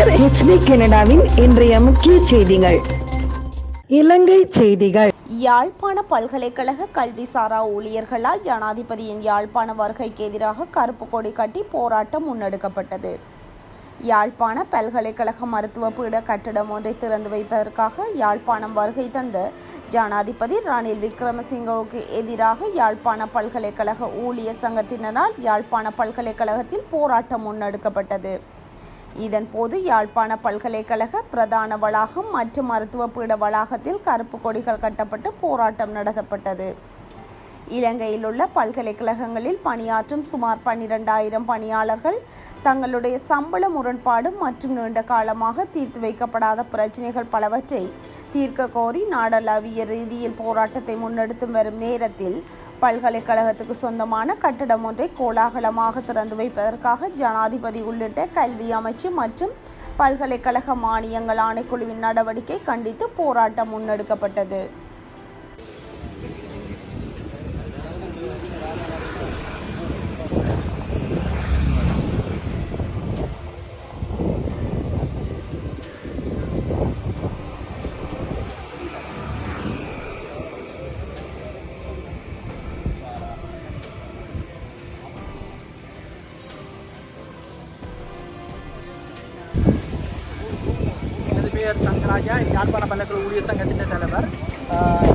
கதிர் HD கனடாவின் இன்றைய முக்கிய செய்திகள். இலங்கை செய்திகள். யாழ்ப்பாண பல்கலைக்கழக கல்விசாரா ஊழியர்களால் ஜனாதிபதியின் யாழ்ப்பாண வருகைக்கு எதிராக கருப்பு கொடி கட்டி போராட்டம் முன்னெடுக்கப்பட்டது. யாழ்ப்பாண பல்கலைக்கழக மருத்துவ பீட கட்டடம் ஒன்றை திறந்து வைப்பதற்காக யாழ்ப்பாணம் வருகை தந்த ஜனாதிபதி ரணில் விக்ரமசிங்கவுக்கு எதிராக யாழ்ப்பாண பல்கலைக்கழக ஊழியர் சங்கத்தினரால் யாழ்ப்பாண பல்கலைக்கழகத்தில் போராட்டம் முன்னெடுக்கப்பட்டது. இதன்போது யாழ்ப்பாண பல்கலைக்கழக பிரதான வளாகம் மற்றும் மருத்துவ பீட வளாகத்தில் கருப்பு கொடிகள் கட்டப்பட்டு போராட்டம் நடத்தப்பட்டது. இலங்கையில் உள்ள பல்கலைக்கழகங்களில் பணியாற்றும் சுமார் பன்னிரண்டாயிரம் பணியாளர்கள் தங்களுடைய சம்பள முரண்பாடு மற்றும் நீண்ட காலமாக தீர்த்து வைக்கப்படாத பிரச்சினைகள் பலவற்றை தீர்க்க கோரி நாடளாவிய ரீதியில் போராட்டத்தை முன்னெடுத்து வரும் நேரத்தில் பல்கலைக்கழகத்துக்கு சொந்தமான கட்டடம் ஒன்றை கோலாகலமாக திறந்து வைப்பதற்காக ஜனாதிபதி உள்ளிட்ட கல்வி அமைச்சு மற்றும் பல்கலைக்கழக மானியங்கள் ஆணைக்குழுவின் நடவடிக்கை கண்டித்து போராட்டம் முன்னெடுக்கப்பட்டது. எனது தங்கராஜா யாழ்ப்பாண பல்லக்கல் ஊழியர் சங்கத்தின் தலைவர். ஆஹ்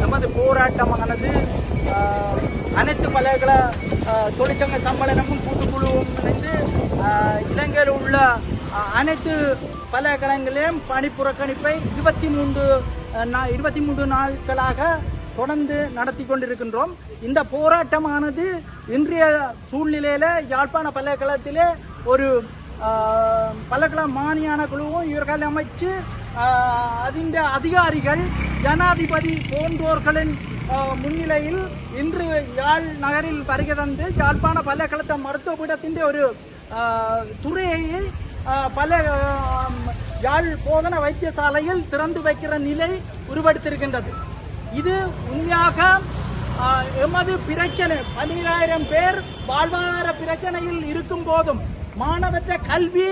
நமது போராட்டமானது அனைத்து பல்கலை தொழிற்சங்க சம்மேளனமும் கூட்டுக்குழுவும் இணைந்து இலங்கையில் உள்ள அனைத்து பல்கலைக்கழகங்களையும் பணி புறக்கணிப்பை இருபத்தி மூன்று நா- இருபத்தி மூன்று நாட்களாக தொடர்ந்து நடத்தி கொண்டிருக்கின்றோம். இந்த போராட்டமானது இன்றைய சூழ்நிலையில் யாழ்ப்பாண பல்கலைக்கழகத்திலே ஒரு ஆஹ், மானியான குழுவும் இவர்கள் அமைச்சு அதின் அதிகாரிகள் ஜனாதிபதி போன்றோர்களின் முன்னிலையில் இன்று யாழ் நகரில் வருகை தந்து யாழ்ப்பாண பல்கலைக்கழக மருத்துவ பீடத்தின் ஒரு துறையை பல யாழ் போதன வைத்தியசாலையில் திறந்து வைக்கிற நிலை உருவெடுத்திருக்கின்றது. இது உண்மையாக எமது பிரச்சனை பதினாயிரம் பேர் வாழ்வாதார பிரச்சனையில் இருக்கும் போதும் மாணவற்ற கல்வி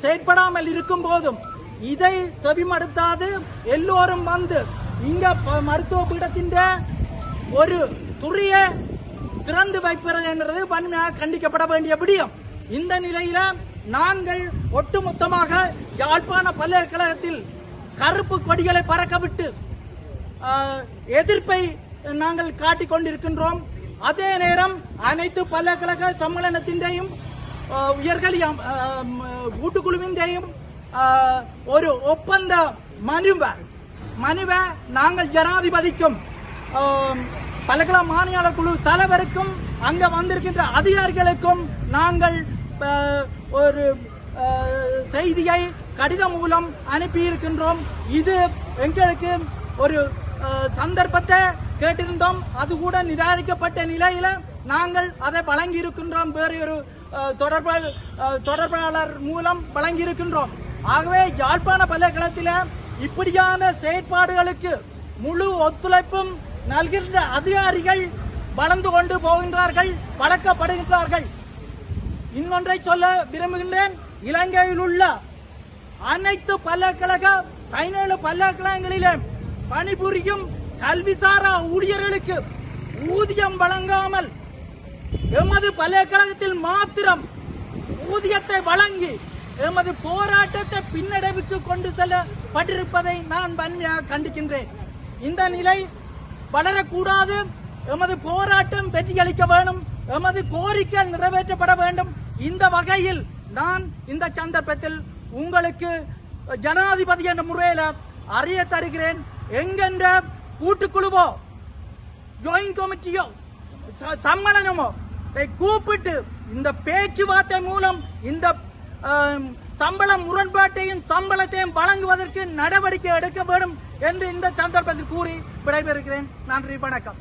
செயற்படாமல் இருக்கும் போதும் இதை செவிமடுத்தாது. எல்லோரும் வந்து இங்க ப- மருத்துவ பீடத்தின் ஒரு துறையை திறந்து வைப்பது என்றது வன்மையாக கண்டிக்கப்பட வேண்டிய விடியம். இந்த நிலையில நாங்கள் ஒட்டுமொத்தமாக யாழ்ப்பாண பல்கலைக்கழகத்தில் கருப்பு கொடிகளை பறக்கவிட்டு எதிர்ப்பை நாங்கள் காட்டிக் கொண்டிருக்கின்றோம் அதே நேரம் அனைத்து பல்கலைக்கழக சம்மேளனத்தின்றையும் ஆஹ், உயர்கல்வி அம்- ஒரு ஒப்பந்த மனுவை மனுவை நாங்கள் ஜனாதிபதிக்கும் மாநில குழு தலைவருக்கும் அங்க வந்திருக்கின்ற அதிகாரிகளுக்கும் நாங்கள் ஒரு செய்தியை கடிதம் மூலம் அனுப்பியிருக்கின்றோம் இது எங்களுக்கு ஒரு சந்தர்ப்பத்தை கேட்டிருந்தோம் அது கூட நிராகரிக்கப்பட்ட நிலையில நாங்கள் அதை வழங்கி இருக்கின்றோம் வேறு ஒரு தொடர்பு தொடர்பாளர் மூலம் வழங்கி இருக்கின்றோம் ஆகவே யாழ்ப்பாண பல்கலைக்கழகத்தில் இப்படியான செயற்பாடுகளுக்கு முழு ஒத்துழைப்பும் நல்கின்ற அதிகாரிகள் வளர்ந்து கொண்டு போகின்றார்கள் வளர்க்கப்படுகின்றார்கள். இன்னொன்றை சொல்ல விரும்புகின்றேன். இலங்கையில் உள்ள அனைத்து பல்கலைக்கழக பதினேழு பல்கலைக்கழகங்களிலே பணிபுரியும் கல்விசாரா ஊழியர்களுக்கு ஊதியம் வழங்காமல் எமது பல்கலைக்கழகத்தில் மாத்திரம் ஊதியத்தை வழங்கி எமது போராட்டத்தை பின்னடைவுக்கு கொண்டு செல்லப்பட்டிருப்பதை நான் வன்மையாக கண்டிக்கின்றேன். இந்த நிலை வளரக்கூடாது. எமது போராட்டம் வெற்றியளிக்க வேண்டும். எமது கோரிக்கைகள் நிறைவேற்றப்பட வேண்டும். இந்த வகையில் நான் இந்த சந்தர்ப்பத்தில் உங்களுக்கு ஜனாதிபதி என்ற முறையில் அறிய தருகிறேன். எங்கென்ற கூட்டுக்குழுவோ ஜாயின்ட் கமிட்டியோ ச- சம்மேளனமோ கூப்பிட்டு இந்த பேச்சுவார்த்தை மூலம் இந்த சம்பள முரண்பாட்டையும் சம்பளத்தையும் வழங்குவதற்கு நடவடிக்கை எடுக்க வேண்டும் என்று இந்த சந்தர்ப்பத்தில் கூறி விடைபெறுகிறேன். நன்றி வணக்கம்.